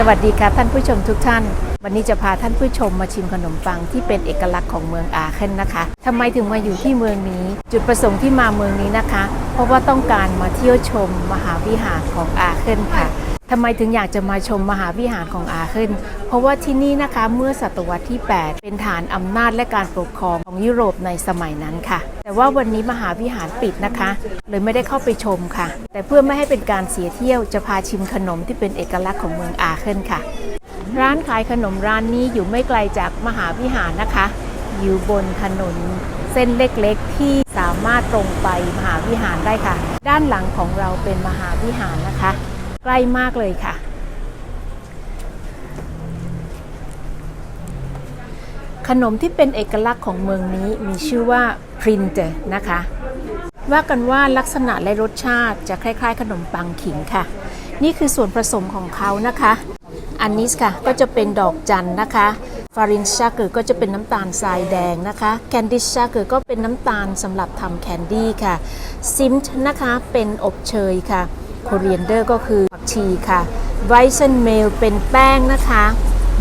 สวัสดีค่ะท่านผู้ชมทุกท่าน วันนี้จะพาท่านผู้ชมมาชิมขนมปังที่เป็นเอกลักษณ์ของเมืองอาเคนนะคะทำไมถึงมาอยู่ที่เมืองนี้ จุดประสงค์ที่มาเมืองนี้นะคะ เพราะว่าต้องการมาเที่ยวชมมหาวิหารของอาเคนค่ะทำไมถึงอยากจะมาชมมหาวิหารของอาเคนเพราะว่าที่นี่นะคะเมื่อศตวรรษที่ 8 เป็นฐานอำนาจและการปกครองของยุโรปในสมัยนั้นค่ะ แต่ว่าวันนี้มหาวิหารปิดนะคะ เลยไม่ได้เข้าไปชมค่ะ แต่เพื่อไม่ให้เป็นการเสียเที่ยวจะพาชิมขนมที่เป็นเอกลักษณ์ของเมืองอาเคนค่ะ ร้านขายขนมร้านนี้อยู่ไม่ไกลจากมหาวิหารนะคะ อยู่บนถนนเส้นเล็กๆ ที่สามารถตรงไปมหาวิหารได้ค่ะ ด้านหลังของเราเป็นมหาวิหารนะคะ ใกล้มากเลยค่ะ ขนมที่เป็นเอกลักษณ์ของเมืองนี้มีชื่อว่าพรินเตนะคะ ว่ากันว่าลักษณะและรสชาติจะคล้าย ๆ ขนมปังขิงค่ะ นี่คือส่วนผสมของเขานะคะ อันนี้ค่ะก็จะเป็นดอกจันนะคะฟารินชาเกอร์ก็จะเป็นน้ำตาลทรายแดงนะคะแคนดิชาเกอร์ก็เป็นน้ำตาลสำหรับทำแคนดี้ค่ะซิมต์นะคะเป็นอบเชยค่ะโคเรียนเดอร์ก็คือผักชีค่ะไวซนเมลเป็นแป้งนะคะ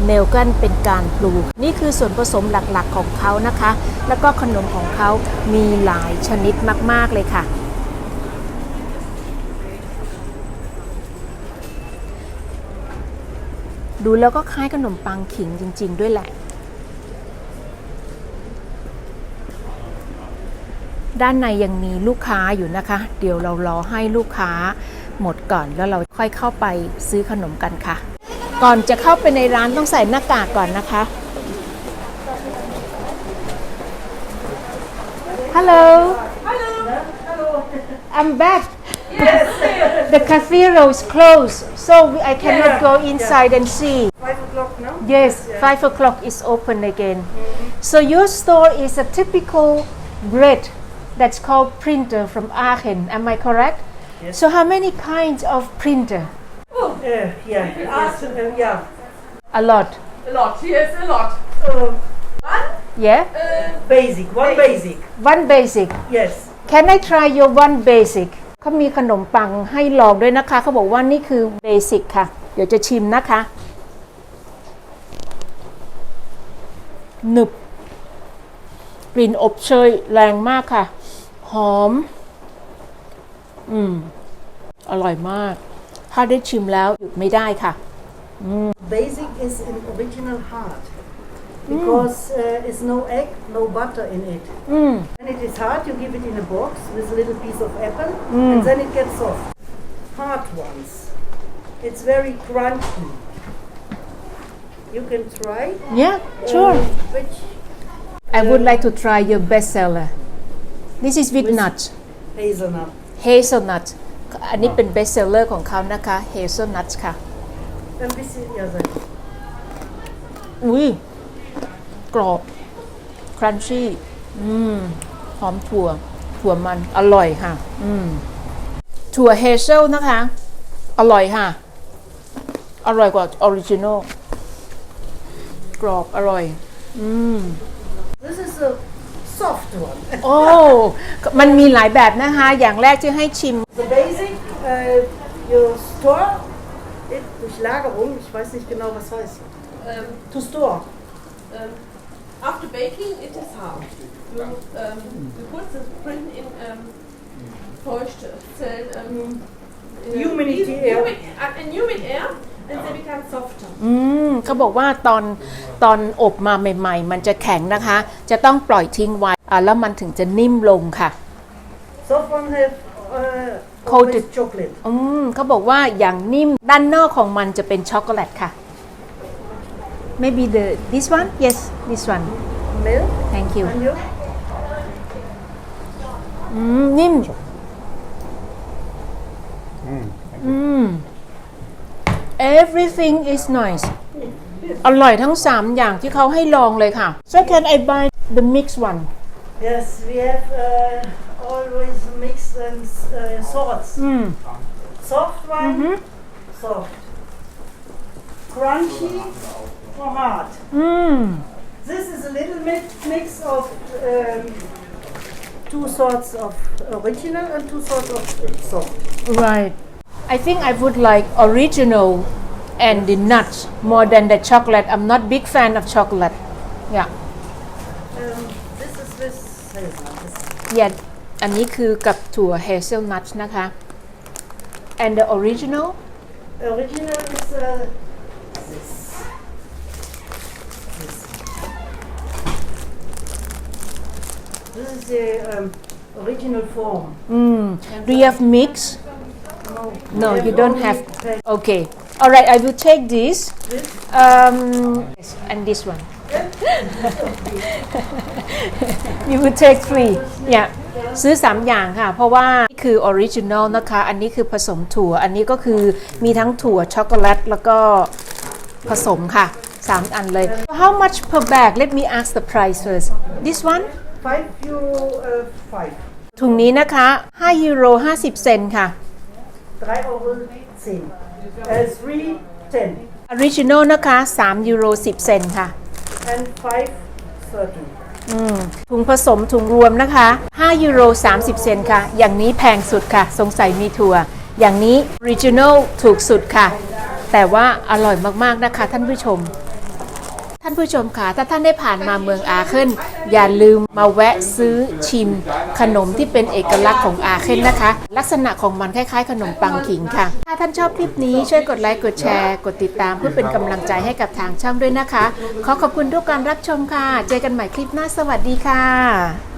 เมลกันเป็นการปลูก นี่คือส่วนผสมหลักๆของเขานะคะ แล้วก็ขนมของเขามีหลายชนิดมากๆเลยค่ะ ดูแล้วก็คล้ายขนมปังขิงจริง ๆ ด้วยแหละ ด้านในยังมีลูกค้าอยู่นะคะ เดี๋ยวเรารอให้ลูกค้าหมดก่อนแล้วเราค่อยเข้าไปซื้อขนมกันค่ะ ก่อนจะเข้าไปในร้านต้องใส่หน้ากากก่อนนะคะ Hello I'm back The cafe is closed so I cannot go inside and see Five o'clock now? Yes, five o'clock is open again. So your store is a typical bread that's called printer from Aachen. Am I correct? Yes. So how many kinds of printer? Uh, yeah, yes, uh, yeah. A lot. A lot, yes, a lot. Uh, Yeah. basic, one basic. One basic. Yes. Can I try your one basic? เขามีขนมปังให้ลองด้วยนะคะ เขาบอกว่านี่คือเบสิกค่ะ เดี๋ยวจะชิมนะคะ หนึบ กลิ่นอบเชยแรงมากค่ะ หอม อืม อร่อยมาก ถ้าได้ชิมแล้วหยุดไม่ได้ค่ะ Basic is in original hard because uh, it's no egg, no butter in it. อืม When it is hard, you give it in a box with a little piece of apple, and then it gets soft. Hard ones. It's very crunchy. You can try. yeah sure Uh, which I would like to try your best seller this is with With- nuts hazelnut. hazelnut อันนี้เป็น best seller ของเขานะคะ hazelnut ค่ะ Ein bisschen, ja, sein. อุ้ยกรอบ crunchy อืม หอมถั่ว ถั่วมัน อร่อยค่ะ อืม ถั่วเฮเซลนะคะ อร่อยค่ะ อร่อยกว่าออริจินอล กรอบอร่อย อืม This is a soft one. โอ้ มันมีหลายแบบนะคะ อย่างแรกที่ให้ชิม The basic, uh, you store it durch Lagerung, ich weiß nicht genau, was heißt. Um, To store. um, after baking, it is hard. You, um, you put the print in um, feucht cell, um, in a- Humidity in air. humid, uh, in humid air, and they become softer. อืมเขาบอกว่าตอนตอนอบมาใหม่ ๆ มันจะแข็งนะคะ จะต้องปล่อยทิ้งไว้อ่าแล้วมันถึงจะนิ่มลงค่ะ Soft one have uh, Coated. always chocolate. อืมเขาบอกว่าอย่างนิ่มด้านนอกของมันจะเป็นช็อกโกแลตค่ะ maybe the this one yes this one Milk, thank you and you? อืมนิ่ม อืม everything is nice อร่อยทั้ง 3 อย่างที่เขาให้ลองเลยค่ะ so can I buy the mixed one Yes, we have uh, always mix and uh, sorts. Mm. Soft one, mm -hmm. soft. Crunchy or hard. Mm. This is a little mix of um, two sorts of original and two sorts of soft. Right. I think I would like original and the nuts more than the chocolate. I'm not big fan of chocolate. Yeah. Um, this is with hazelnuts. Yeah, อันนี้คือกับถั่ว hazelnut นะคะ and the original original is uh, this. This. This is the um, original form. do you have mix No, No, we you have don't only have. pa- Okay. All right. I will take this. This. Um, yes, and this one. you will take three. Yeah. ซื้อ 3 อย่างค่ะ เพราะว่านี่คือออริจิน l ลนะคะ อันนี้คือผสมถั่ว อันนี้ก็คือมีทั้งถั่วช็อกโกแลตแล้วก็ผสมค่ะ 3 อันเลย How much per bag Let me ask the price first This one Five euro uh, five. ถุงนี้นะคะ5ยูโร50 เซนต์ค่ะ Drei Euro zehn. Uh, three ten ออริจิน l ลนะคะ3ยูโร10 เซนต์ค่ะ and ถุงผสมถุงรวมนะคะ5ยูโร30 เซนค่ะ อย่างนี้แพงสุดค่ะ สงสัยมีถั่ว อย่างนี้ Regional ถูกสุดค่ะ แต่ว่าอร่อยมากๆนะคะท่านผู้ชม ท่านผู้ชมค่ะ ถ้าท่านได้ผ่านมาเมืองอาเคินอย่าลืมมาแวะซื้อชิม ขนมที่เป็นเอกลักษณ์ของอาเคินนะคะ ลักษณะของมันคล้ายๆ ขนมปังขิงค่ะ ถ้าท่านชอบคลิปนี้ช่วยกดไลค์ กดแชร์ กดติดตามเพื่อเป็นกำลังใจให้กับทางช่องด้วยนะคะ ขอขอบคุณทุกการรับชมค่ะ เจอกันใหม่คลิปหน้าสวัสดีค่ะ